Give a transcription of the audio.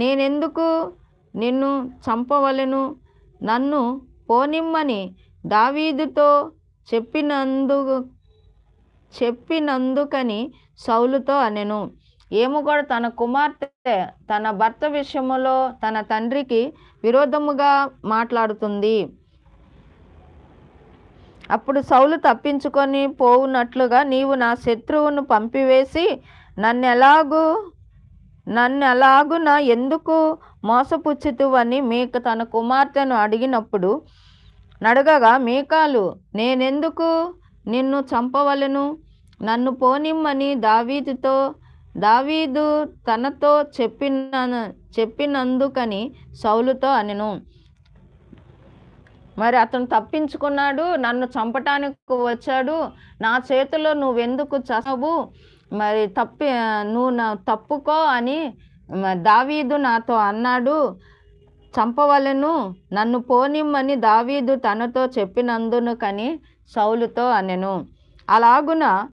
నేనెందుకు? నిన్ను చంపవలెను? నన్ను పోనిమ్మని దావీదుతో చెప్పినందు చెప్పినందుకని సౌలుతో అనెను. ఏమో కూడా తన కుమార్తె తన భర్త విషయంలో తన తండ్రికి విరోధముగా మాట్లాడుతుంది. అప్పుడు సౌలు తప్పించుకొని పోవునట్లుగా నీవు నా శత్రువును పంపివేసి నన్ను ఎలాగూ నన్ను అలాగున ఎందుకు మోసపుచ్చుతువని మీక తన కుమార్తెను అడిగినప్పుడు నడగగా మీకాలు నేనెందుకు నిన్ను చంపవలను? నన్ను పోనిమ్మని దావీదుతో దావీదు తనతో చెప్పిన చెప్పినందుకని సౌలుతో అనెను. మరి అతను తప్పించుకున్నాడు నన్ను చంపటానికి వచ్చాడు నా చేతిలో నువ్వెందుకు చసవు మరి తప్పి నువ్వు నా తప్పుకో అని దావీదు నాతో అన్నాడు. చంపవలెను నన్ను పోనిమ్మని దావీదు తనతో చెప్పినందును కని సౌలుతో అనెను. అలాగున